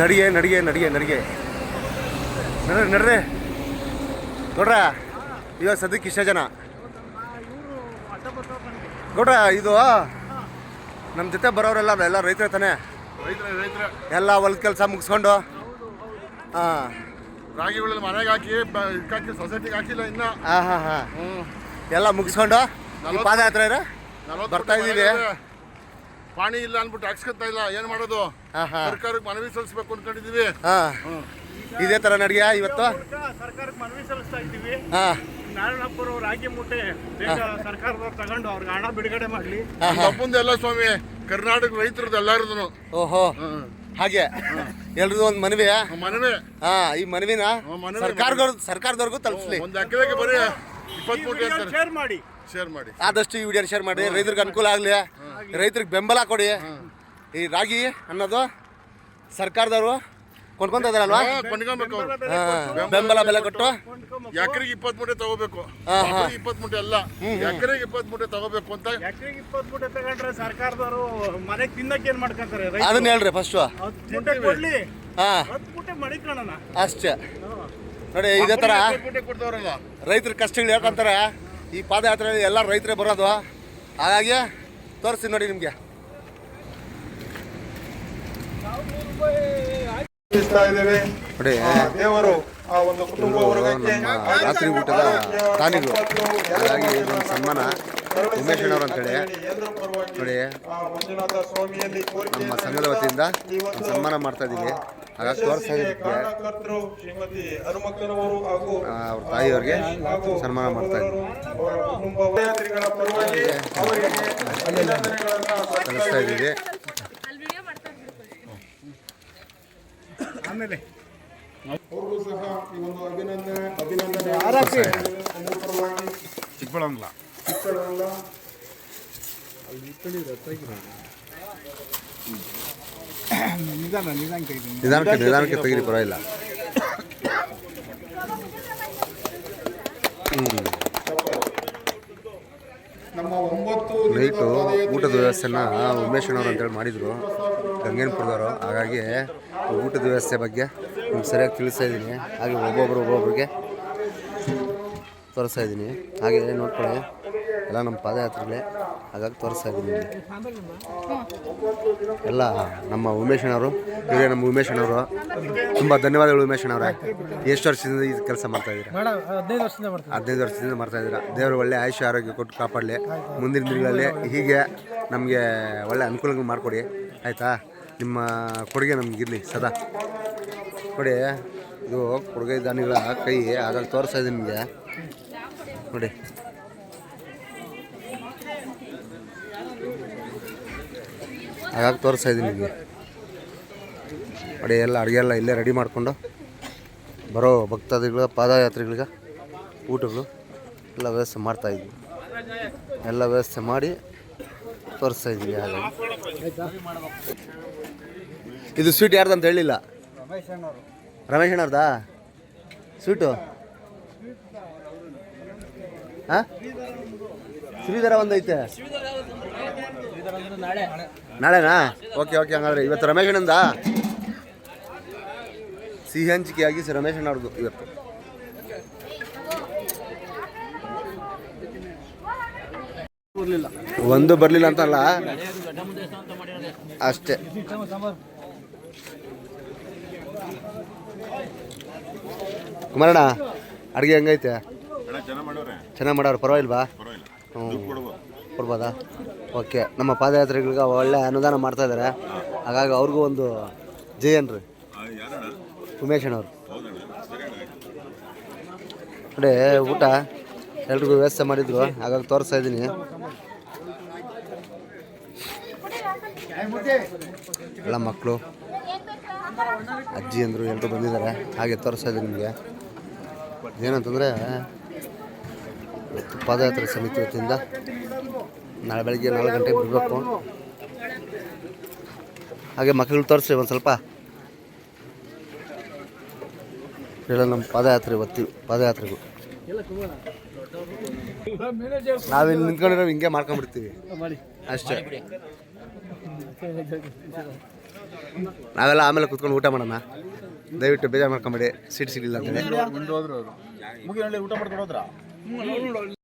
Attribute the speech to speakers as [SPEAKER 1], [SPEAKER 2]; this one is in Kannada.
[SPEAKER 1] ನಡಿಗೆ ನಡಿಗೆ ನಡಿಗೆ ನಡಿಗೆ. ನಡ್ರಿ ನಡ್ರಿ. ನೋಡ್ರ ಇವಾಗ ಸದ್ಯಕ್ಕೆ ಇಷ್ಟ ಜನ. ನೋಡ್ರ ಇದು ನಮ್ಮ ಜೊತೆ ಬರೋರೆಲ್ಲ ಎಲ್ಲ ರೈತರ ತಾನೆ? ಎಲ್ಲ ಹೊಲದ ಕೆಲಸ ಮುಗಿಸ್ಕೊಂಡು? ಹಾಂ.
[SPEAKER 2] ರಾಗಿಗಳಲ್ಲಿ ಮನೆಗೆ ಹಾಕಿ ಹಾಕಿ ಸೊಸೈಟಿಗೆ ಹಾಕಿಲ್ಲ ಇನ್ನ.
[SPEAKER 1] ಹಾಂ ಹಾಂ ಹಾಂ. ಎಲ್ಲ ಮುಗಿಸ್ಕೊಂಡು? ಪಾದಯಾತ್ರೆ ಬರ್ತಾ.
[SPEAKER 2] ಮನೆಗೆ ಪಾಣಿ ಇಲ್ಲ ಅನ್ಬಿಟ್ಟು ಹಾಕ್ಸ್ಕೊತಾ ಇಲ್ಲ. ಏನ್ ಮಾಡೋದು?
[SPEAKER 1] ಹಾಂ ಹಾಂ.
[SPEAKER 2] ಸರ್ಕಾರಕ್ಕೆ ಮನವಿ ಸಲ್ಲಿಸ್ಬೇಕು ಅನ್ಕೊಂಡಿದೀವಿ.
[SPEAKER 1] ಹಾಂ. ಇದೇ ತರ ನಡಿಗೆ ಇವತ್ತು?
[SPEAKER 3] ಸರ್ಕಾರಕ್ಕೆ ಮನವಿ ಸಲ್ಲಿಸ್ತಾ ಇದ್ದೀವಿ.
[SPEAKER 1] ಹಾಂ.
[SPEAKER 3] ನಾರಾಯಣಪ್ಪರು ರಾಗಿ ಮೂಟೆ ಸರ್ಕಾರದವ್ರು ತಗೊಂಡು ಅವ್ರಿಗೆ ಹಣ ಬಿಡುಗಡೆ ಮಾಡಲಿ.
[SPEAKER 2] ತಪ್ಪುಂದೆಲ್ಲ ಸ್ವಾಮಿ ಕರ್ನಾಟಕ ರೈತರದ್ದು ಎಲ್ಲಾರದು
[SPEAKER 1] ಓಹೋ. ಹಾಗೆ. ಎಲ್ರಿಗೂ ಒಂದು ಮನವಿ
[SPEAKER 2] ಮನವಿ.
[SPEAKER 1] ಹಾ ಈ ಮನವಿನ?
[SPEAKER 2] ಸರ್ಕಾರ ಮನವಿ,
[SPEAKER 1] ಸರ್ಕಾರದವ್ರು ಸರ್ಕಾರದವ್ರಿಗೂ ತಲುಪಿಸ್ಲಿ.
[SPEAKER 2] ಒಂದು ಎಕರೆಗೆ ಬರೀ ಅಂತಾರೆ
[SPEAKER 3] ಶೇರ್ ಮಾಡಿ.
[SPEAKER 2] ಶೇರ್ ಮಾಡಿ.
[SPEAKER 1] ಆದಷ್ಟು ಈ ವಿಡಿಯೋ ಶೇರ್ ಮಾಡಿ. ರೈತರಿಗೆ ಅನುಕೂಲ ಆಗಲಿ ರೈತರಿಗೆ ಬೆಂಬಲ ಕೊಡಿ. ಈ ರಾಗಿ ಅನ್ನೋದು ಸರ್ಕಾರದವರು ಕೊಂಡ್ಕೊಂತ ಇದಾರಲ್ವಾ
[SPEAKER 2] ಕೊಂಡ್ಕೊಬೇಕು
[SPEAKER 1] ಬೆಂಬಲ ಬೆಲೆ ಕೊಟ್ಟು.
[SPEAKER 2] ಎಕರೆಗೆ ಇಪ್ಪತ್ ಮೂಟೆ ತಗೋಬೇಕು ಇಪ್ಪತ್ ಮೂಟೆ ಅಲ್ಲ ಎಕರೆಗೆ ಇಪ್ಪತ್ತ್ ಮೂಟೆ ತಗೋಬೇಕು ಅಂತ
[SPEAKER 3] ಎಕರೆಗೆ ಇಪ್ಪತ್ತು ಮೂಟೆ ತಗೊಂಡ್ರೆ ಸರ್ಕಾರದವರು ಮನೆಗೆ ತಿನ್ನಕ್ಕೆ ಏನ್ ಮಾಡ್ಕೊಂತಾರೆ
[SPEAKER 1] ಅದನ್ನ ಹೇಳ್ರಿ ಫಸ್ಟ್
[SPEAKER 3] ಮೂಟೆ ಕೊಡ್ಲಿ. ಮೂಟೆ ಮಡಿಕೊಳ್ಳೋಣ
[SPEAKER 1] ಅಷ್ಟೇ. ನೋಡಿ ಇದೇ
[SPEAKER 2] ತರ
[SPEAKER 1] ರೈತರ ಕಷ್ಟಗಳು ಹೇಳ್ಕೊಂತಾರೆ. ಈ ಪಾದಯಾತ್ರೆಯಲ್ಲಿ ಎಲ್ಲ ರೈತರೇ ಬರೋದು. ಹಾಗಾಗಿ ತೋರಿಸ್ತೀನಿ ನೋಡಿ ನಿಮಗೆ. ನೋಡಿ
[SPEAKER 4] ದೇವರು
[SPEAKER 1] ರಾತ್ರಿ ಊಟದ ತಾನಿಗಳು ಹಾಗಾಗಿ ಇದೊಂದು ಸನ್ಮಾನ. ಉಮೇಶ್ ಅಣ್ಣವ್ರು ಅಂತೇಳಿ ನೋಡಿ ನಮ್ಮ ಸಂಘದ ವತಿಯಿಂದ ಸನ್ಮಾನ ಮಾಡ್ತಾ ಇದ್ದೀವಿ ಹಾಗಾಗಿ ತೋರಿಸ್ತಾ ಅವ್ರ ತಾಯಿಯವ್ರಿಗೆ ಸನ್ಮಾನ ಮಾಡ್ತಾ ಇದ್ದೀವಿ ಕಲಿಸ್ತಾ ಇದ್ದೀವಿ.
[SPEAKER 3] ಆಮೇಲೆ.
[SPEAKER 4] ಅವ್ರಿಗೂ ಸಹ ಈ ಒಂದು ಅಭಿನಂದನೆ ಅಭಿನಂದನೆ. ಎಲ್ಲರ ಪರವಾಗಿ
[SPEAKER 2] ಚಿಕ್ಕಬಳ್ಳಾಂಗ್ಲ
[SPEAKER 4] ಚಿಕ್ಕಬಳ್ಳಾಪುರ.
[SPEAKER 3] ನಿಧಾನ ನಿಧಾನ ತೆಗೆದು
[SPEAKER 1] ನಿಧಾನಕ್ಕೆ ನಿಧಾನಕ್ಕೆ ತೆಗೀರಿ ಪರವಾಗಿಲ್ಲ.
[SPEAKER 4] ನಮ್ಮ
[SPEAKER 1] ನೈಟು ಊಟದ ವ್ಯವಸ್ಥೆನ ಉಮೇಶ್ ಅಣ್ಣವ್ರು ಅಂತೇಳಿ ಮಾಡಿದರು. ಗಂಗೇನಪುರದವರು. ಹಾಗಾಗಿ ಊಟದ ವ್ಯವಸ್ಥೆ ಬಗ್ಗೆ ನಿಮ್ಗೆ ಸರಿಯಾಗಿ ತಿಳಿಸ್ತಾ ಇದ್ದೀನಿ. ಹಾಗೆ ಒಬ್ಬೊಬ್ಬರು ಒಬ್ಬೊಬ್ರಿಗೆ ತೋರಿಸ್ತಾ ಇದ್ದೀನಿ. ಹಾಗೆ ನೋಡ್ಕೊಳ್ಳಿ. ಎಲ್ಲ ನಮ್ಮ ಪಾದಯಾತ್ರೆಗಳೇ. ಹಾಗಾಗಿ ತೋರಿಸ್ತಾ ಇದ್ದೀನಿ ನಿಮಗೆ. ಎಲ್ಲ ನಮ್ಮ ಉಮೇಶ್ ಅಣ್ಣವರು ಇವರೇ ನಮ್ಮ ಉಮೇಶ್ ಅಣ್ಣವರು ತುಂಬ ಧನ್ಯವಾದಗಳು ಉಮೇಶ್ ಅಣ್ಣವ್ರೆ. ಎಷ್ಟು ವರ್ಷದಿಂದ ಈ ಕೆಲಸ ಮಾಡ್ತಾ ಇದ್ದೀರಾ?
[SPEAKER 3] ಹದಿನೈದು ವರ್ಷದಿಂದ ಮಾಡ್ತೀವಿ
[SPEAKER 1] ಹದಿನೈದು ವರ್ಷದಿಂದ ಮಾಡ್ತಾ ಇದ್ದೀರಾ. ದೇವರು ಒಳ್ಳೆ ಆಯುಷ್ಯ ಆರೋಗ್ಯ ಕೊಟ್ಟು ಕಾಪಾಡಲಿ. ಮುಂದಿನ ದಿನಗಳಲ್ಲಿ ಹೀಗೆ ನಮಗೆ ಒಳ್ಳೆ ಅನುಕೂಲಗಳು ಮಾಡಿಕೊಡಿ. ಆಯಿತಾ? ನಿಮ್ಮ ಕೊಡುಗೆ ನಮಗಿರಲಿ ಸದಾ. ನೋಡಿ ಇದು ಕೊಡುಗೆ ದಾನಿಗಳ ಕೈ ಆಗಾಗ ತೋರಿಸ್ತಾ ಇದ್ದೀನಿ ನಿಮಗೆ. ನೋಡಿ. ಹಾಗಾಗಿ ತೋರಿಸ್ತಾ ಇದ್ದೀನಿ ನಿಮಗೆ. ಅಡಿ ಎಲ್ಲ ಅಡುಗೆ ಎಲ್ಲ ಇಲ್ಲೇ ರೆಡಿ ಮಾಡಿಕೊಂಡು ಬರೋ ಭಕ್ತಾದಿಗಳ, ಪಾದಯಾತ್ರಿಗಳಿಗೆ, ಊಟಗಳು ಎಲ್ಲ ವ್ಯವಸ್ಥೆ ಮಾಡ್ತಾ ಇದ್ವಿ ಎಲ್ಲ ವ್ಯವಸ್ಥೆ ಮಾಡಿ ತೋರಿಸ್ತಾ ಇದ್ದೀವಿ ಹಾಗಾಗಿ. ಇದು ಸ್ವೀಟ್ ಯಾರ್ದು ಅಂತ ಹೇಳಿಲ್ಲ? ರಮೇಶ್ ಅಣ್ಣವ್ರದಾ? ಸ್ವೀಟು ಹಾಂ? ಶ್ರೀಧರ ಒಂದೈತೆ. ನಾಳೆನಾ? ಓಕೆ ಓಕೆ ಹಂಗಾದ್ರೆ ಇವತ್ತು ರಮೇಶಣ್ಣಂದ ಸಿಹಿ ಹಂಚಿಕೆಯಾಗಿ ಸಿ ರಮೇಶ್ ಅಣ್ಣವ್ರದ್ದು ಇವತ್ತು. ಒಂದು ಬರಲಿಲ್ಲ ಅಂತಲ್ಲ? ಅಷ್ಟೇ. ಕುಮಾರಣ್ಣ ಅಡುಗೆ ಹೆಂಗೈತೆ? ಚೆನ್ನಾಗಿ ಮಾಡೋರು. ಪರವಾಗಿಲ್ವಾ? ಕೊಡ್ಬೋದಾ? ಓಕೆ. ನಮ್ಮ ಪಾದಯಾತ್ರೆಗಳಿಗೆ ಒಳ್ಳೆ ಅನುದಾನ ಮಾಡ್ತಾ ಇದ್ದಾರೆ ಹಾಗಾಗಿ ಅವ್ರಿಗೂ ಒಂದು ಜೈ ಅನ್ರಿ ಉಮೇಶ್ ಅಣ್ಣವ್ರು. ನೋಡಿ ಊಟ ಎಲ್ರಿಗೂ ವ್ಯವಸ್ಥೆ ಮಾಡಿದ್ರು ಹಾಗಾಗಿ ತೋರಿಸ್ತಾ ಇದ್ದೀನಿ. ಎಲ್ಲ ಮಕ್ಕಳು, ಅಜ್ಜಿ ಅಂದರು ಎಲ್ಲರೂ ಬಂದಿದ್ದಾರೆ. ಹಾಗೆ ತೋರಿಸ್ತಾ ಇದ್ದೀನಿ ನಿಮಗೆ. ಏನಂತಂದರೆ ಇವತ್ತು ಪಾದಯಾತ್ರೆ ಸಮಿತಿ ವತಿಯಿಂದ ನಾಳೆ ಬೆಳಗ್ಗೆ ನಾಲ್ಕು ಗಂಟೆಗೆ ಬಿಡಬೇಕು. ಹಾಗೆ ಮಕ್ಕಳು ತೋರಿಸಿ ಒಂದು ಸ್ವಲ್ಪ. ಹೇಳೋ ನಮ್ಮ ಪಾದಯಾತ್ರೆ ಬರ್ತೀವಿ ಪಾದಯಾತ್ರೆಗೂ. ನಾವಿಲ್ಲಿ ನಿಂತ್ಕೊಂಡಿರೋ ಹಿಂಗೆ ಮಾಡ್ಕೊಂಡ್ಬಿಡ್ತೀವಿ. ಅಷ್ಟೇ. ನಾವೆಲ್ಲ ಆಮೇಲೆ ಕುತ್ಕೊಂಡು ಊಟ ಮಾಡೋಣ. ದಯವಿಟ್ಟು ಬೇಜಾರು ಮಾಡ್ಕೊಂಬೇಡಿ. ಸೀಟ್ ಸಿಗಲಿಲ್ಲ ಅಂತೇಳಿ
[SPEAKER 2] Ngồi!